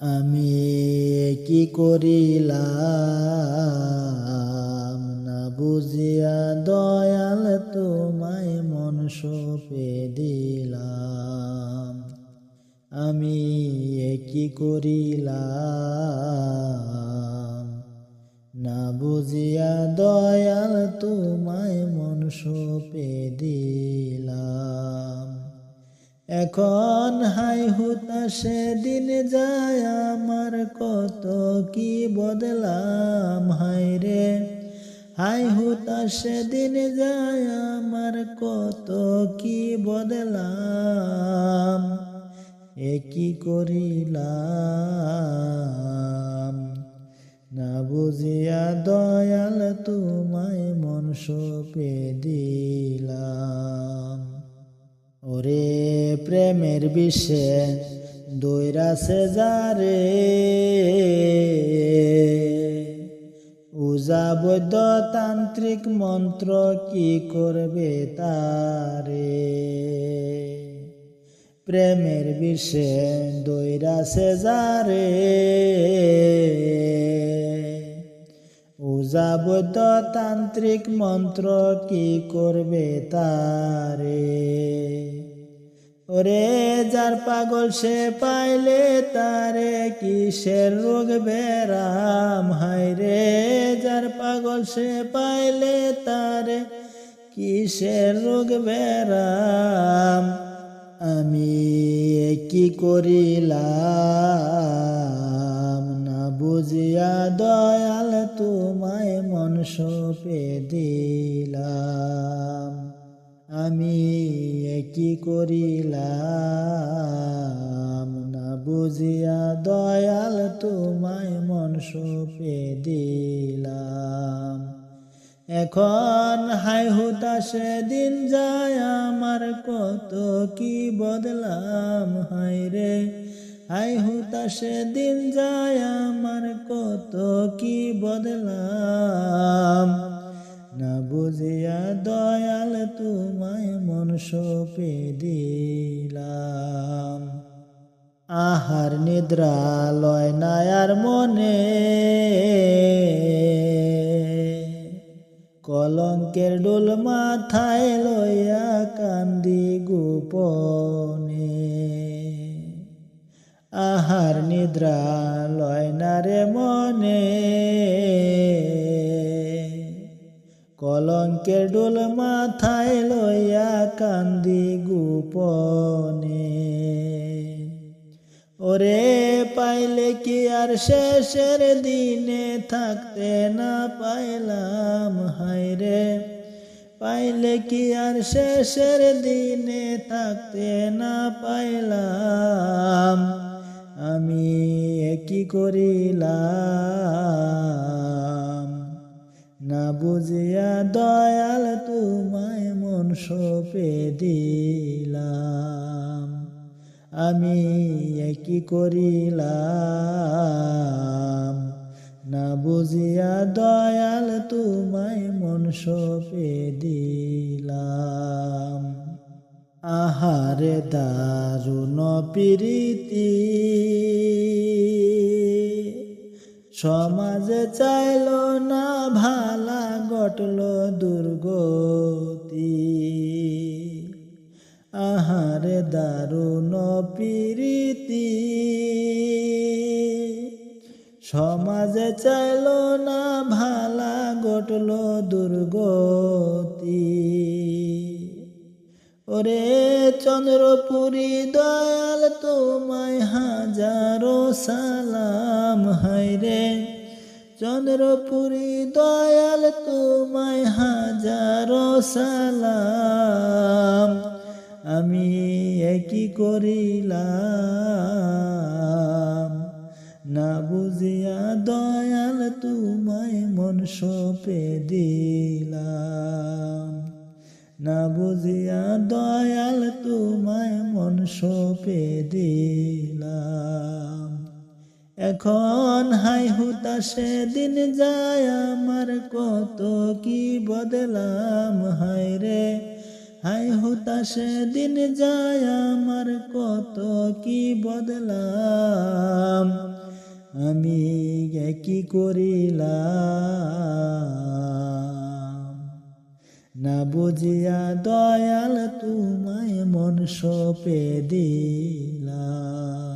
আমি কি করিলাম? না বুঝিয়া দয়াল তোমায় মন সপে দিলাম। আমি কি করিলাম? না বুঝিয়া দয়াল তোমায় মন সপে দিলাম। এখন হাই হুতাশে সেদিন যায় আমার কত কি বদলাম হাই রে। হাই হুতাশে সেদিন যায় আমার কত কি বদলাম, এ কি করিলাম? প্রেমের বিষে দৈরাসে যারে। উজা বৈদ্য তান্ত্রিক মন্ত্র কি করবে তারে? প্রেমের বিষে দৈরাসে যারে। বৈদ্য তান্ত্রিক মন্ত্র কি করবে তারে? ওরে যার পাগল সে পাইলে তারে কিসের রোগ বেরাম? হায় রে যার পাগল সে পাইলে তারে কিসের রোগ বেরাম? আমি কি করিলাম? না বুঝিয়া দয়াল তোমায় মন সপে দিলাম। আমি কি করিলাম? না বুঝিয়া দয়াল তোমায় মন সপে দিলাম। এখন হাই হুতাশে দিন যায় আমার কত কি বদলাম? হাই রে হাই হুতাশে দিন যায় আমার কত কি বদলাম? না বুঝিয়া দয়াল তোমায় মন সপে দিলাম। আহার নিদ্রা লয় নায়ার মনে, কলঙ্কের ডোল মাথায় লইয়া কান্দি গোপনে। আহার নিদ্রা লয় না রে মনে কলঙ্কের ডোল মাথায় লইয়া কান্দি গোপনে। ওরে পাইলে কি আর শেষের দিনে থাকতে না পাইলাম? হায় রে, পাইলে কি আর শেষের দিনে থাকতে না পাইলাম? আমি কি করিলাম? না বুঝিয়া দয়াল তোমায় মন সপে দিলাম। আমি কি করিলাম। না বুঝিয়া দয়াল তোমায় মন সপে দিলাম। আহারে দারুণ প্রীতি। সমাজে চাইল না ভালা ঘটল দুর্গতি। আহারে দারুণ প্রীতি। সমাজে চাইল না ভালা ঘটল দুর্গতি। ওরে চন্দ্রপুরী দয়াল, তোমায় হাজারো সালাম। হায় রে। চন্দ্রপুরী দয়াল, তোমায় হাজারো সালাম। আমি কি করিলাম। না বুঝিয়া দয়াল, তোমায় মন সপে দিলাম। না বুঝিয়া দয়াল, তোমায় মন সপে দিলাম। এখন হাই হুতাশে দিন যায় আমার, কত কি বদলাম, হায় রে। হাই হতাশে দিন যায় আমার, কত কি বদলাম, আমি কি করিলাম। না বুঝিয়া দয়াল, তোমায় মন সপে দিলাম।